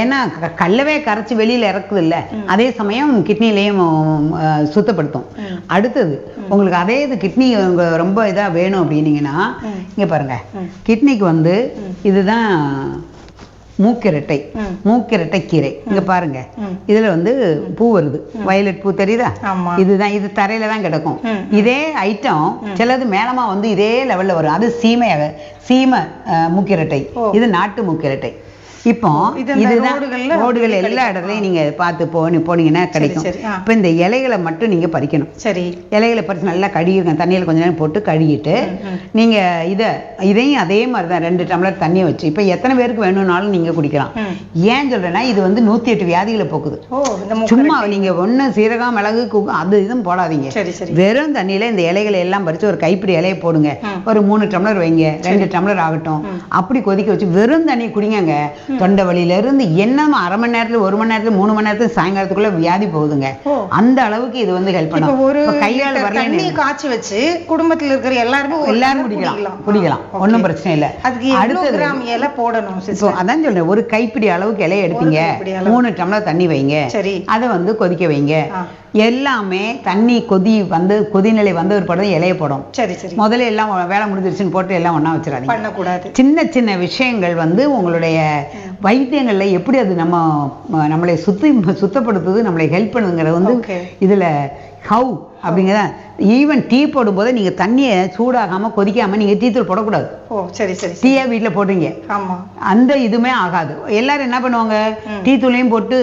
ஏன்னா கல்லவே கரைச்சி வெளியில இறக்குது இல்ல அதே சமயம் கிட்னிலையும் சுத்தப்படுத்தும். அடுத்தது உங்களுக்கு அதே இது கிட்னி ரொம்ப இதா வேணும் அப்படின்னீங்கன்னா இங்க பாருங்க. கிட்னிக்கு வந்து இதுதான் மூக்கிரட்டை. மூக்கிரட்டை கீரை. இங்க பாருங்க. இதுல வந்து பூ வருது. வயலட் பூ தெரியுதா? இதுதான் இது தரையில தான் கிடக்கும். இதே ஐட்டம் சிலது மேலமா வந்து இதே லெவல்ல வரும். அது சீமையாக சீமை அஹ், மூக்கிரட்டை. இது நாட்டு மூக்கிரட்டை. இப்போ இதுதான் ரோடுகள். எல்லா இடத்துலயும் நீங்க பார்த்து போனி போனீங்கன்னா கிடைக்கும். இப்போ இந்த இலைகளை மட்டும் நீங்க பறிக்கணும். சரி. இலைகளை பறிச்சு நல்லா கழுகிருங்க தண்ணியில் கொஞ்ச நேரம் போட்டு கழுகிட்டு ம். நீங்க இதை இதையும் அதே மாதிரி தான் ரெண்டு டம்ளர் தண்ணியை வச்சு இப்போ எத்தனை பேருக்கு வேணும்னாலும் நீங்க குடிக்கலாம். ஏன் சொல்றேன்னா இது வந்து நூத்தி எட்டு வியாதிகளை போக்குது. சும்மா நீங்க ஒண்ணு சீரகம் மிளகு குக்கு அது இதுவும் போடாதீங்க. வெறும் தண்ணியில இந்த இலைகளை எல்லாம் பறிச்சு ஒரு கைப்பிடி இலையை போடுங்க. ஒரு மூணு டம்ளர் வைங்க. ரெண்டு டம்ளர் ஆகட்டும். அப்படி கொதிக்க வச்சு வெறும் தண்ணி குடிங்கங்க. தொண்டை வலியில இருந்து என்னமா அரை மணி நேரத்துல ஒரு மணி நேரத்துல மூணு மணி நேரத்துல சாயங்காலத்துக்குள்ள வியாதி போகுதுங்க. அந்த அளவுக்கு இது வந்து ஹெல்ப் பண்ணும். ஒரு இப்ப கை கால் லிட்டர் வரலன்னு தண்ணியை காய்ச்சி வச்சு குடும்பத்துல இருக்கிற எல்லாருமே எல்லாரும் குடிக்கலாம். குடிக்கலாம். ஒண்ணும் பிரச்சனை இல்ல. அதுக்கு அடுத்தது கிராம் இலை போடணும் அதான் சொல்றேன் ஒரு கைப்பிடி அளவுக்கு இலையை அளவு. மூணு டம்ளர் தண்ணி வைங்க. சரி. அதை வந்து கொதிக்க வைங்க. எல்லாமே தண்ணி கொதி வந்து கொதிநிலை வந்த ஒரு படம் இலைய போடும். சரி சரி. முதல்ல எல்லாம் வேலை முடிஞ்சிருச்சுன்னு போட்டு எல்லாம் ஒண்ணா வச்சிடாதீங்க. பண்ணக்கூடாது. சின்ன சின்ன விஷயங்கள் வந்து உங்களுடைய வைத்தியங்கள்ல எப்படி அது நம்ம நம்மளை சுத்தி சுத்தப்படுத்துது நம்மளை ஹெல்ப் பண்ணுங்கிறது வந்து. இதுல ஹவு அப்படிங்கிறத ஈவன் டீ போடும்போது நீங்க தண்ணியை சூடாகாம கொதிக்காம நீங்க டீ தூள் போடக்கூடாது. ஓ சரி சரி சரி. டீயை வீட்டுல போடுறீங்க. ஆமா. அந்த இதுமே ஆகாது. எல்லாரும் என்ன பண்ணுவாங்க? டீ தூளையும் போட்டு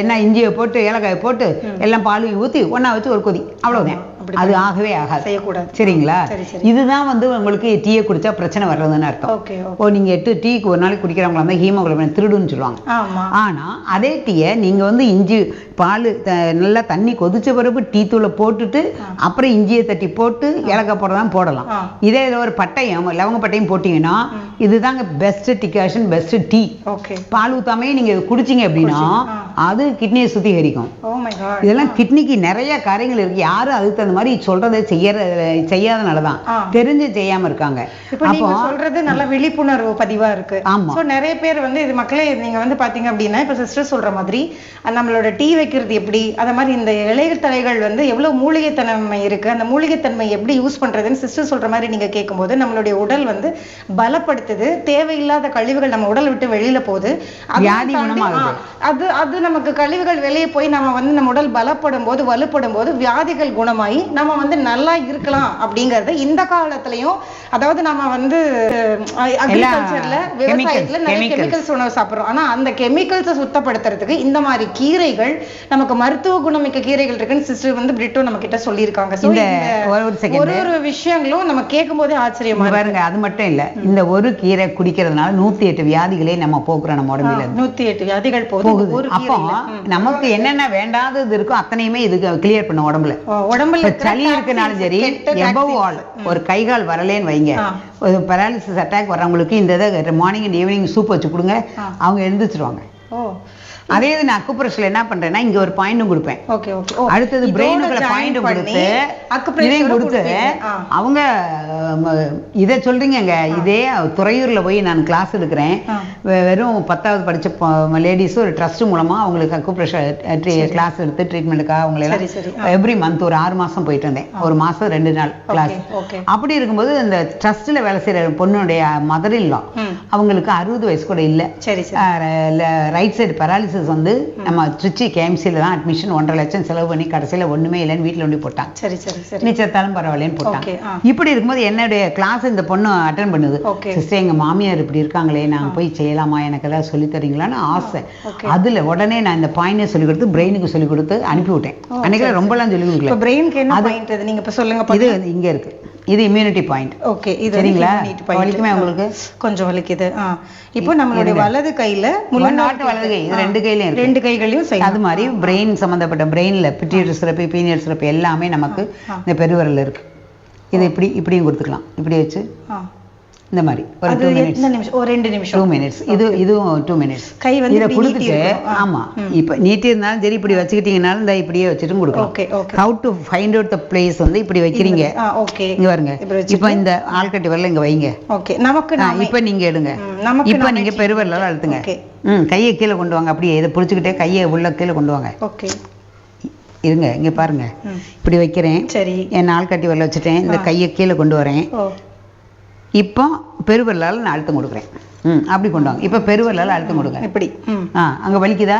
என்ன இஞ்சியை போட்டு ஏலக்காயை போட்டு எல்லாம் பாலையும் ஊத்தி ஒண்ணா வச்சு ஒரு கொதி. அவ்வளவுதான். அப்படி அது ஆகவே ஆகாது. செய்யக்கூடாது. சரிங்களா? சரி, சரி. இதுதான் வந்து உங்களுக்கு டீயை குடிச்சா பிரச்சனை வர்றதுன்னு அர்த்தம். ஓ நீங்க எட்டு டீக்கு ஒரு நாளைக்கு குடிக்கிறவங்களா இருந்தா ஹீமோகுளோபின் திருடுன்னு சொல்லுவாங்க. ஆனா அதே டீயை நீங்க வந்து இஞ்சி பால் நல்லா தண்ணி கொதிச்ச பிறகு டீ தூளை போட்டுட்டு அப்புறம் இஞ்சியை தட்டி போட்டு ஏலக்காய் போடலாம். போடலாம். இதே ஒரு பட்டையும் லவங்க பட்டையும் போட்டீங்கன்னா இதுதாங்க best decoction best tea okay பால் ஊத்தாமே நீங்க குடிச்சீங்க அப்படின்னா அது கிட்னியை சுத்திகரிக்கும். காட் இதெல்லாம் கிட்னிக்கு நிறைய காரியங்கள் இருக்கு. யாரும் அதுக்கு தகுந்த மாதிரி சொல்றதை செய்யற செய்யாதனாலதான். தெரிஞ்சு செய்யாம இருக்காங்க. இப்போ நீங்க சொல்றது நல்ல விழிப்புணர்வு பதிவா இருக்கு. ஆமா. சோ நிறைய பேர் வந்து இது மக்களே நீங்க வந்து பாத்தீங்க அப்படின்னா இப்ப சிஸ்டர் சொல்ற மாதிரி நம்மளோட டீ வைக்கிறது எப்படி அத மாதிரி இந்த இலைய தலைகள் வந்து எவ்வளவு மூலிகைத்தன்மை இருக்கு அந்த மூலிகைத்தன்மை எப்படி யூஸ் பண்றதுன்னு சிஸ்டர் சொல்ற மாதிரி நீங்க கேட்கும்போது நம்மளுடைய உடல் வந்து பலப்படுத்துது தேவையில்லாத கழிவுகள் நம்ம உடல் விட்டு வெளியில போகுது. அது அது நமக்கு கழிவுகள் வெளியே போய் நம்ம வந்து நம்ம உடல் பலப்படும் போது வலுப்படும் போது வியாதிகள் குணமாயி நம்ம வந்து நல்லா இருக்கலாம் அப்படிங்கறது இந்த காலத்துலயும் அதாவது நம்ம வந்து அக்ரிகல்ச்சர்ல விவசாயத்துல நிறைய. கெமிக்கல்ஸ் உணவு சாப்பிடுறோம். ஆனா அந்த கெமிக்கல்ஸை சுத்தப்படுத்துறதுக்கு இந்த மாதிரி கீரைகள் நமக்கு மருத்துவ குணமிக்க கீரைகள் இருக்குன்னு சிஸ்டர் வந்து பிரிட்டோ நம்ம கிட்ட சொல்லியிருக்காங்க. ஒரு ஒரு விஷயங்களும் நம்ம கேட்கும் போதே ஆச்சரியமா. பாருங்க அது மட்டும் இல்ல. இந்த ஒரு கீரை குடிக்கிறதுனால நூத்தி எட்டு வியாதிகளே நம்ம போக்குறோம் நம்ம உடம்புல நூத்தி எட்டு வியாதிகள் போகுது. அப்போ. நமக்கு என்னென்ன வேண்டாதது இருக்கோ அத்தனையுமே இதுக்கு கிளியர் பண்ணும் உடம்புல. உடம்புல சளி இருக்குனாலும் சரி எபவ். ஆல் ஒரு கை கால் வரலேன்னு வைங்க. ஒரு பெராலிசிஸ் அட்டாக் வர்றவங்களுக்கு இந்த இதை மார்னிங் அண்ட் ஈவினிங் சூப் வச்சு கொடுங்க. அவங்க எழுந்திரிச்சிருவாங்க. அதே இது நான் அக்குப்ரெஷர்ல என்ன பண்றேன்னா இங்க ஒரு பாயிண்டும் கொடுப்பேன். ஓகே ஓகே அடுத்தது பிரெயினுக்குள்ள பாயிண்ட் கொடுத்து இதையும் கொடுத்து. அவங்க இதை சொல்றீங்கங்க. இதே துறையூர்ல போய் நான் கிளாஸ் எடுக்கிறேன். வெறும் பத்தாவது படிச்ச லேடிஸ் ஒரு ட்ரஸ்ட் மூலமா அவங்களுக்கு அக்குப்ரெஷர் கிளாஸ் எடுத்து ட்ரீட்மெண்ட்டுக்காக அவங்களை சரி, சரி. எல்லாம் எவ்ரி மந்த் ஒரு ஆறு மாசம் போயிட்டு இருந்தேன். ஒரு மாசம் ரெண்டு நாள் கிளாஸ் அப்படி இருக்கும்போது இந்த ட்ரஸ்ட்ல வேலை செய்யற பொண்ணுடைய மதர் இல்லா ம். அவங்களுக்கு அறுபது வயசு கூட இல்ல. ரைட் சைடு பெராலிசிஸ் வந்து நம்ம திருச்சி கேஎம்சியில் தான் அட்மிஷன் ஒன்றரை லட்சம் செலவு பண்ணி கடைசியில ஒண்ணுமே இல்லைன்னு வீட்டில் ஒண்டி போட்டாங்க. சரி சரி சரி. மிச்சத்தாலும் பரவாயில்லன்னு போட்டாங்க. இப்படி இருக்கும்போது என்னுடைய கிளாஸ் இந்த பொண்ணு அட்டன் பண்ணுது. சிஸ்டர் எங்க மாமியார் இப்படி இருக்காங்களே நான் போய் செய்யலாமா? எனக்கு ஏதாவது சொல்லி தரீங்களான்னு ஆசை. அதுல உடனே நான் இந்த பாயிண்டை சொல்லி கொடுத்து பிரெயினுக்கு சொல்லி கொடுத்து அனுப்பி விட்டேன் அன்னைக்கு ரொம்பலாம் சொல்லி கொடுக்கல. பிரெயினுக்கு என்ன பாயிண்ட் நீங்க இப்ப சொல்லுங்க இது இங்க இருக்கு. இது இம்யூனிட்டி பாயிண்ட் ஓகே இது சரிங்களா? வலிக்குமே உங்களுக்கு? கொஞ்சம் வலிக்குது. ஆ இப்போ நம்மளுடைய வலது கையில நாட்டு வலது கை இது ரெண்டு கையிலயும் ரெண்டு கைகளையும் செய்யணும். அது மாதிரி பிரெயின் சம்பந்தப்பட்ட பிரெயின்ல பிட்டியர் சிறப்பு பீனியர் சிறப்பு எல்லாமே நமக்கு இந்த பெருவிரல்ல இருக்கு. இது இப்படி இப்படியும் கொடுத்துக்கலாம். இப்படி வச்சு. இந்த மாதிரி. ஒரு டூ மினிட்ஸ் எத்தனை நிமிஷம்? ஒரு ரெண்டு டூ நிமிஷம் மினிட்ஸ் இது இதுவும் டூ மினிட்ஸ் கை வந்து இதை கொடுத்துட்டு இருக்கணும். ஆ. ஆமா. ம். இப்போ நீட்டி இருந்தாலும் சரி இப்படி வச்சுக்கிட்டீங்கனாலும் இந்த இப்படியே வச்சுட்டும் கொடுக்கலாம். Okay okay how to find out the place வந்து இப்படி வைக்கிறீங்க. ஓகே இங்க வச்சுட்டு- இப்போ இந்த ஆள்கட்டி வரல இங்க வைங்க. ஓகே நமக்கு இப்போ நீங்க எடுங்க. இப்போ நாமே நீங்க பெருவெல்லாம் அழுத்துங்க. ம் கையை கீழே கொண்டு வாங்க. அப்படியே இதை பிடிச்சிக்கிட்டே கையை உள்ள கீழே கொண்டு வாங்க. ஓகே இருங்க இங்க பாருங்க. இப்படி வைக்கிறேன். சரி. என் நாள் கட்டி வரல வச்சுட்டேன். இந்த. கையை கீழே கொண்டு வரேன். இப்போ பெருவிரலால் நான் அழுத்தம் கொடுக்குறேன். ம் அப்படி கொண்டு வாங்க இப்போ பெருவெல்லால் அழுத்தம் கொடுங்க. இப்படி ஆ அங்க வலிக்குதா?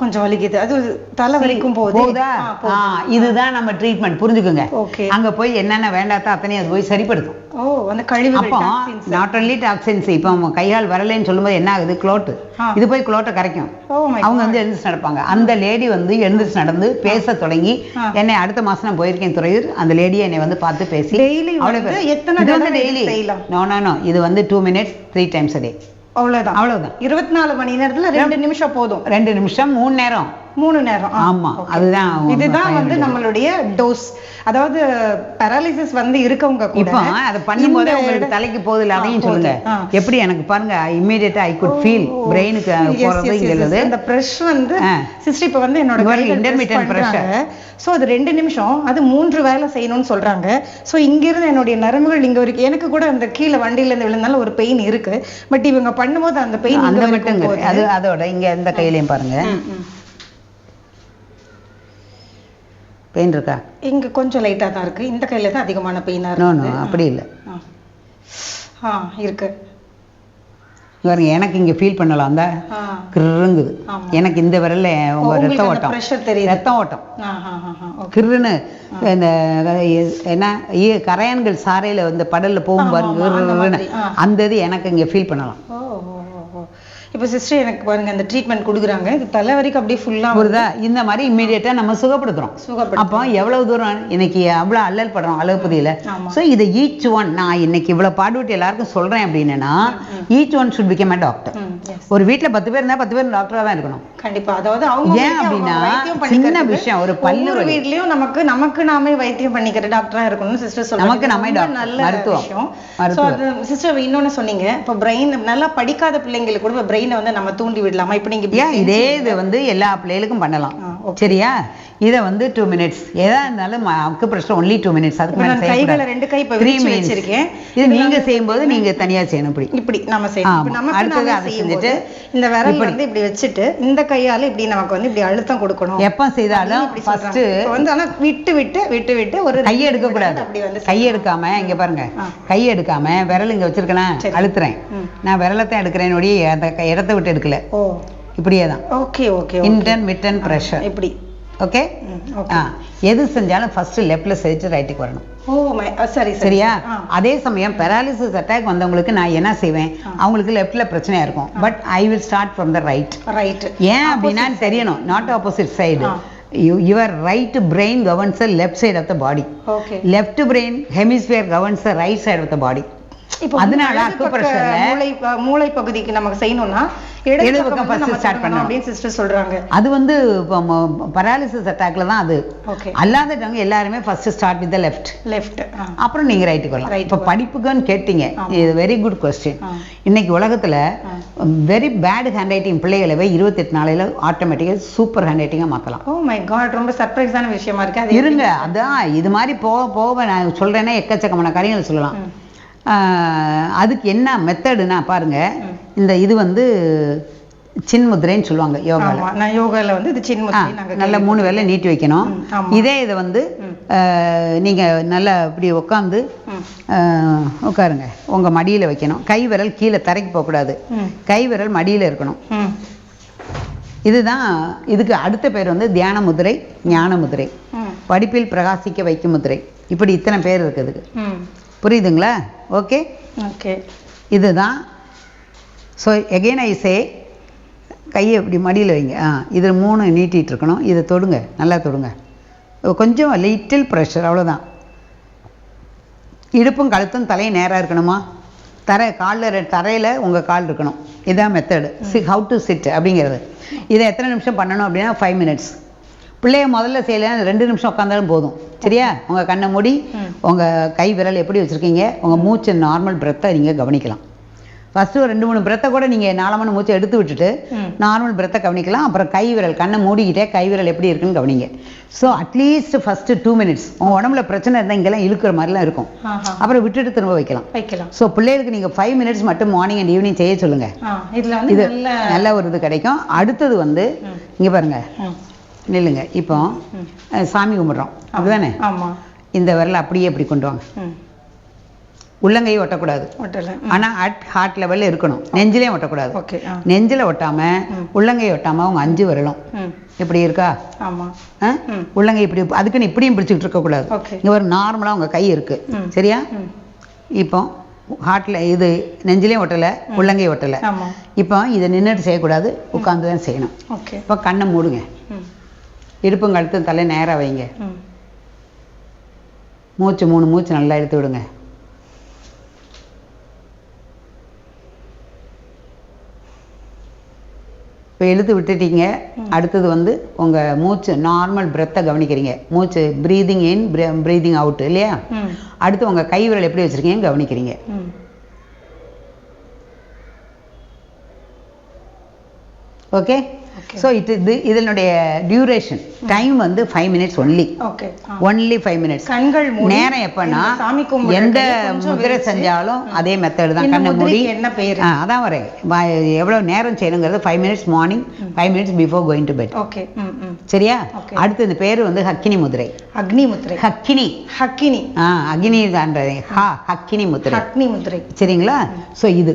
கொஞ்சம் வலிக்குது. அது தலை வலிக்கும் போது. போகுதா? ஆ இதுதான் நம்ம ட்ரீட்மெண்ட் புரிஞ்சுக்குங்க. ஓகே. அங்க போய் என்னென்ன வேண்டாத்தோ அத்தனையும் அது போய் சரிப்படுத்தும். ஓ அந்த கழிவுகள் அப்போ. நாட் ஒன்லி டாக்ஸின்ஸ் இப்போ அவங்க கையால் வரலைன்னு சொல்லும்போது என்ன ஆகுது? குளோட்டு. இது போய் குளோட்டை கரைக்கும். மை அவங்க வந்து எழுந்துச்சு நடப்பாங்க. அந்த லேடி வந்து எழுந்துச்சு நடந்து பேச தொடங்கி. என்னை அடுத்த மாசம் நான் போயிருக்கேன் துறையூர். அந்த லேடியை என்னை வந்து பார்த்து பேசி பேர். எத்தனை டெய்லி நோ நோ இது வந்து two minutes three times day அவ்வளவுதான். அவ்வளவுதான். இருபத்தி நாலு மணி நேரத்துல ரெண்டு நிமிஷம் போதும். ரெண்டு நிமிஷம் மூணு நேரம். மூணு நேரம். ஆமா. அதுதான் இதுதான் வந்து. நம்மளுடைய டோஸ் அதாவது பேரலிசிஸ் வந்து இருக்கவங்க கூட இப்போ அதை பண்ணும்போது உங்களுக்கு தலைக்கு போகுதுல ஆ, அதையும். சொல்லுங்க. எப்படி எனக்கு பாருங்க இம்மீடியட்டா ஐ குட் ஃபீல் பிரெயினுக்கு Yes, போறது yes, இங்க yes, yes. உள்ளது இந்த பிரஷ் வந்து. சிஸ்டர் இப்ப வந்து என்னோட பாருங்க, intermittent சோ அது ரெண்டு நிமிஷம் அது மூன்று வேலை செய்யணும்னு சொல்றாங்க. சோ இங்க இருந்து என்னுடைய நரம்புகள் இங்க வரைக்கும் எனக்கு கூட அந்த கீழே வண்டியில இருந்து விழுந்தாலும் ஒரு பெயின் இருக்கு. பட் இவங்க பண்ணும்போது அந்த பெயின் அந்த மட்டும் அது அதோட இங்க இந்த கையிலயும் பாருங்க ம், ம். பெயின் இருக்கா? இங்க கொஞ்சம் லைட்டா தான் இருக்கு. இந்த கையில தான் அதிகமான பெயினா இருக்கு. நோ அப்படி இல்லை. ஆ. இருக்கு. பாருங்க எனக்கு இங்க ஃபீல் பண்ணலாம். அந்த ஆ. கிருங்குது. எனக்கு இந்த விரல்ல உங்க ரத்த ஓட்டம். ரத்த ஓட்டம். கிருன்னு இந்த என்ன கரையான்கள் சாரையில வந்து படல்ல போகும் பாருங்க அந்த இது எனக்கு இங்க ஃபீல் பண்ணலாம். இப்போ சிஸ்டர் எனக்கு பாருங்க அந்த ட்ரீட்மெண்ட் கொடுக்குறாங்க. இது தலை வரைக்கும் அப்படியே ஃபுல்லா புரியுதா இந்த மாதிரி இம்மீடியட்டா நம்ம சுகப்படுத்துறோம். சுகப்படு அப்போ எவ்வளவு தூரம் இன்னைக்கு அவ்வளவு அல்லல் படுறோம் அழகுபதியில ஆமா. ஸோ இதை ஈச் ஒன் நான் இன்னைக்கு இவ்வளவு பாடுபட்டு எல்லாருக்கும் சொல்றேன் அப்படின்னா each one should become a doctor ஒரு வீட்ல பத்து பேர் இருந்தா பத்து பேர் டாக்டரா தான் இருக்கணும். கண்டிப்பா அதாவது அவங்க ஏன் அப்படின்னா, சின்ன விஷயம், ஒரு பல்லு. வீட்லயும் நமக்கு நமக்கு நாமே வைத்தியம் பண்ணிக்கிற டாக்டரா இருக்கணும்னு சிஸ்டர் சொல்றாங்க நமக்கு நாமே நல்ல விஷயம் சோ மருத்துவர். அது சிஸ்டர் இன்னொன்னு சொன்னீங்க இப்போ பிரெயின் நல்லா படிக்காத பிள்ளைங்களுக்கு கூட பிரெயினை வந்து நம்ம தூண்டி விடலாமா இப்போ நீங்க இதே இது வந்து எல்லா பிள்ளைகளுக்கும் பண்ணலாம். சரியா? இதை வந்து டூ மினிட்ஸ் எதா இருந்தாலும் அக்கு பிரச்சனை ஒன்லி டூ மினிட்ஸ் அதுக்கு மேல நான் கைகளை ரெண்டு கை இப்ப த்ரீ மினிட்ஸ் வச்சிருக்கேன். இது நீங்க செய்யும்போது நீங்க தனியா செய்யணும் இப்படி. இப்படி நம்ம செய்யணும். அடுத்தது அதை செஞ்சுட்டு இந்த விரல். வந்து இப்படி வச்சுட்டு இந்த கையால இப்படி நமக்கு வந்து இப்படி அழுத்தம் கொடுக்கணும். எப்ப செய்தாலும் ஃபர்ஸ்ட் வந்து ஆனா விட்டு விட்டு விட்டு விட்டு ஒரு கையை எடுக்க கூடாது. அப்படி வந்து கையை எடுக்காம இங்க பாருங்க. கையை எடுக்காம விரல் இங்க வச்சிருக்கேன் சரி. அழுத்துறேன். நான் விரலத்தான் எடுக்கிறேன் ஒடி அந்த க- இடத்த விட்டு எடுக்கல. ஓ. இப்படியே தான் okay okay intermittent pressure இப்படி ஓகே ஆ. எது செஞ்சாலும் ஃபர்ஸ்ட் லெஃப்ட்ல செஞ்சுட்டு ரைட்டுக்கு வரணும். ஓ சரி சரி சரியா. அதே சமயம் பெராலிசிஸ் அட்டாக் வந்தவங்களுக்கு நான் என்ன செய்வேன்? அவங்களுக்கு லெஃப்ட்ல பிரச்சனையா இருக்கும். But I will start from the right right ஏன் அப்படின்னா தெரியணும். Not opposite side. Your right brain governs left side of the body left brain hemisphere governs right side of the body இப்போ அதனால மூளை பகுதிக்கு நமக்கு செய்யணும்னா இடது பக்கம் தொடங்கணும் பண்ணணும். அப்படின்னு சிஸ்டர் சொல்றாங்க. அது வந்து பராலிசிஸ் அட்டாக்ல தான் அது. அல்லாதவங்க எல்லாருமே first start with left left அப்புறம் நீங்க ரைட்டுக்கு வரலாம். இப்போ படிப்புக்குன்னு கேட்டீங்க. இது வெரி குட் கொஸ்டின். இன்னைக்கு உலகத்துல வெரி பேட் ஹேண்ட் ரைட்டிங் பிள்ளைகளவே இருபத்தெட்டு நாளையில ஆட்டோமேட்டிக்கா சூப்பர் ஹேண்ட் ரைட்டிங்கா மாத்தலாம். ஓ மை காட் ரொம்ப சர்ப்ரைஸான விஷயமா இருக்கு. அது இருங்க அதான் இது மாதிரி போக போக நான் சொல்றேன்னா எக்கச்சக்கமான காரியங்கள் சொல்லலாம். அதுக்கு என்ன மெத்தடுனா பாருங்க இந்த இது வந்து சின்முத்திரைன்னு சொல்லுவாங்க யோகால. ஆமா நான் யோகால வந்து இது சின்முத்திரை நல்ல மூணு வேளை நீட்டி வைக்கணும். இதே இதை வந்து ஆஹ், நீங்க நல்லா இப்படி உட்காந்து உட்காருங்க உங்க மடியில வைக்கணும். கை விரல் கீழே தரைக்கு போகக்கூடாது. கை விரல் மடியில இருக்கணும். இதுதான் இதுக்கு அடுத்த பேர் வந்து தியான முதிரை ஞான முதிரை. படிப்பில் பிரகாசிக்க வைக்கும் முதிரை. இப்படி இத்தனை பேர் இருக்குதுக்கு. புரியுதுங்களா? ஓகே ஓகே இதுதான். ஸோ எகெயின் ஐ சே கையை இப்படி மடியில் வைங்க. ஆ இதில் மூணு நீட்டிகிட்டு இருக்கணும் இதை தொடுங்க. நல்லா தொடுங்க. கொஞ்சம் லிட்டில் ப்ரெஷர் அவ்வளோதான் இடுப்பும் கழுத்தும் தலையும் நேராக இருக்கணுமா? தரை காலில் தரையில் உங்கள் கால் இருக்கணும். இதான் method see how to sit அப்படிங்கிறது. இதை எத்தனை நிமிஷம் பண்ணணும் அப்படின்னா? ஃபைவ் மினிட்ஸ் பிள்ளைய முதல்ல செய்யலைன்னா ரெண்டு நிமிஷம் உட்காந்தாலும் போதும். சரியா? உங்கள் கண்ணை மூடி. உங்கள் கை விரல் எப்படி வச்சுருக்கீங்க உங்கள் மூச்சு நார்மல் பிரெத்தை நீங்கள் கவனிக்கலாம். ஃபஸ்ட்டு ஒரு ரெண்டு மூணு பிரெத்தை கூட நீங்கள் நாலமான மூச்சை எடுத்து விட்டுட்டு. நார்மல் பிரெத்தை கவனிக்கலாம். அப்புறம் கை விரல் கண்ணை மூடிக்கிட்டே கை விரல் எப்படி இருக்குன்னு கவனிங்க. So at least first two minutes உங்கள் உடம்புல பிரச்சனை இருந்தால் இங்கெல்லாம் இழுக்கிற மாதிரிலாம் இருக்கும். அப்புறம் விட்டுட்டு திரும்ப வைக்கலாம். வைக்கலாம். ஸோ பிள்ளைகளுக்கு நீங்கள் ஃபைவ் மினிட்ஸ் மட்டும் மார்னிங் அண்ட் ஈவினிங் செய்ய சொல்லுங்கள் ஆ, இதுல வந்து இது நல்ல ஒரு இது கிடைக்கும். அடுத்தது வந்து. இங்கே பாருங்க. நில்லுங்க. இப்போ சாமி கும்பிட்றோம். அப்படிதானே? ஆமா. இந்த விரலை அப்படியே இப்படி கொண்டு வாங்க. உள்ளங்கையை ஒட்டக்கூடாது. ஒட்டல. ஆனா அட் ஹார்ட் லெவல்ல இருக்கணும். நெஞ்சிலையும் ஒட்டக்கூடாது. ஓகே நெஞ்சில ஒட்டாம ம். உள்ளங்கையை ஒட்டாம உங்க அஞ்சு விரலும். இப்படி இருக்கா? ஆமா. ஆ? ம். உள்ளங்கை இப்படி அதுக்குன்னு இப்படியும் பிடிச்சிட்டு இருக்கக்கூடாது. இங்க ஒரு நார்மலா உங்க கை இருக்கு. ம். சரியா? இப்போ ஹார்ட்ல இது நெஞ்சிலையும் ஒட்டல உள்ளங்கை ஒட்டல. இப்போ இதை நின்றுட்டு செய்யக்கூடாது. உட்கார்ந்து தான் செய்யணும். ஓகே. இப்போ கண்ணை மூடுங்க. இடுப்பும் கழுத்தும் தலை நேரா வைங்க. மூச்சு மூணு மூச்சு நல்லா எடுத்து விடுங்க. இப்போ இழுத்து விட்டுட்டீங்க. அடுத்தது வந்து உங்கள் மூச்சு நார்மல் பிரெத்தை கவனிக்கிறீங்க. மூச்சு ப்ரீதிங் இன் ப்ரீதிங் அவுட் இல்லையா? அடுத்து உங்கள் கை விரல் எப்படி வச்சுருக்கீங்க கவனிக்கிறீங்க. ஓகே ஸோ இட் இது இதனுடைய டியூரேஷன் டைம் வந்து five minutes only okay. Only five minutes கண்கள் நேரம் கும்பிடுற எந்த முதிரை செஞ்சாலும் அதே மெத்தடு தான். கண்ணை மூடி. என்ன பேரு? அதான் வரேன். எவ்வளவு நேரம் செய்யணுங்கிறது five minutes morning five minutes before going to bed okay சரியா. அடுத்து இந்த பேர் வந்து ஹக்கினி முதிரை. அக்னி முத்திரை ஹக்கினி. ஹக்கினி. ஆ அக்னி தான்றது. ஹா ஹக்கினி முதிரை. அக்னி முத்திரை சரிங்களா? ஸோ இது.